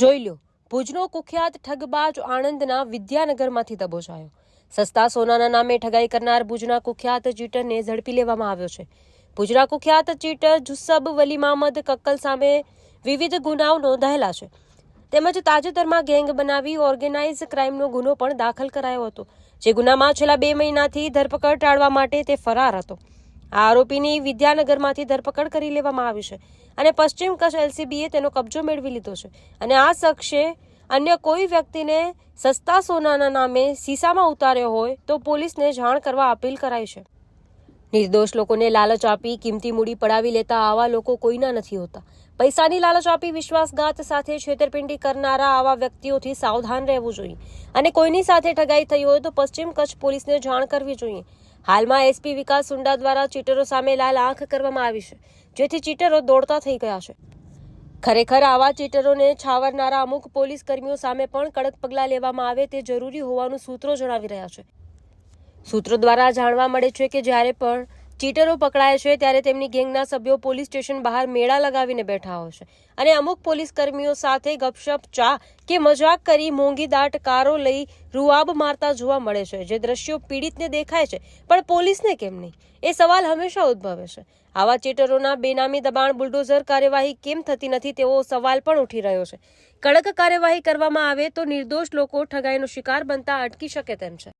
જોઈ લો ભુજનો કુખ્યાત ઠગબાજ આણંદના વિદ્યાનગરમાંથી દબોચાયો. સસ્તા સોનાના નામે ઠગાઈ કરનાર ભુજના કુખ્યાત ચીટરને ઝડપી લેવામાં આવ્યો છે. ભુજના કુખ્યાત ચીટર જુસ્સબ વલી મામદ કક્કલ સામે વિવિધ ગુનાઓ નોંધાયેલા છે. તેમજ તાજેતરમાં ગેંગ બનાવી ઓર્ગેનાઇઝ ક્રાઇમનો ગુનો પણ દાખલ કરાયો હતો. જે ગુનામાં છેલ્લા બે મહિનાથી ધરપકડ ટાળવા માટે તે ફરાર હતો. આ આરોપીની વિદ્યાનગરમાંથી ધરપકડ કરી લેવામાં આવી છે અને પશ્ચિમ કચ્છ એલસીબીએ તેનો કબજો મેળવી લીધો છે. અને આ શખ્સે અન્ય કોઈ વ્યક્તિને સસ્તા સોનાના નામે સીસામાં ઉતાર્યો હોય તો પોલીસને જાણ કરવા અપીલ કરાઈ છે. નિર્દોષ લોકોને લાલચ આપી કિંમતી મૂડી પડાવી લેતા આવા લોકો કોઈના નથી હોતા. પૈસાની લાલચ આપી વિશ્વાસઘાત સાથે છેતરપિંડી કરનારા આવા વ્યક્તિઓથી સાવધાન રહેવું જોઈએ. અને કોઈની સાથે ઠગાઈ થઈ હોય તો પશ્ચિમ કચ્છ પોલીસને જાણ કરવી જોઈએ. હાલમાં એસપી વિકાસ સુંડા દ્વારા ચીટરો સામે લાલ આંખ કરવામાં આવી છે, જેથી ચીટરો દોડતા થઈ ગયા છે. ખરેખર આવા ચીટરોને છાવરનારા અમુક પોલીસ કર્મીઓ સામે પણ કડક પગલાં લેવામાં આવે તે જરૂરી હોવાનું સૂત્રો જણાવી રહ્યા છે. સૂત્રો દ્વારા જાણવા મળે છે કે જ્યારે પણ ચીટરો પકડાય છે ત્યારે તેમની ગેંગના સભ્યો પોલીસ સ્ટેશન બહાર મેળા લગાવીને બેઠા હોય છે. અને અમુક પોલીસ કર્મીઓ સાથે ગપશપ ચા કે મજાક કરી મોંઘી દાટ કારો લઈ રૂઆબ મારતા જોવા મળે છે. જે દ્રશ્યો પીડિતને દેખાય છે, પણ પોલીસને કેમ નહીં? એ સવાલ હંમેશા ઉદ્ભવે છે. આવા ચીટરોના બેનામી દબાણ બુલડોઝર કાર્યવાહી કેમ થતી નથી તેવો સવાલ પણ ઉઠી રહ્યો છે. કડક કાર્યવાહી કરવામાં આવે તો નિર્દોષ લોકો ઠગાઈનો શિકાર બનતા અટકી શકે તેમ છે.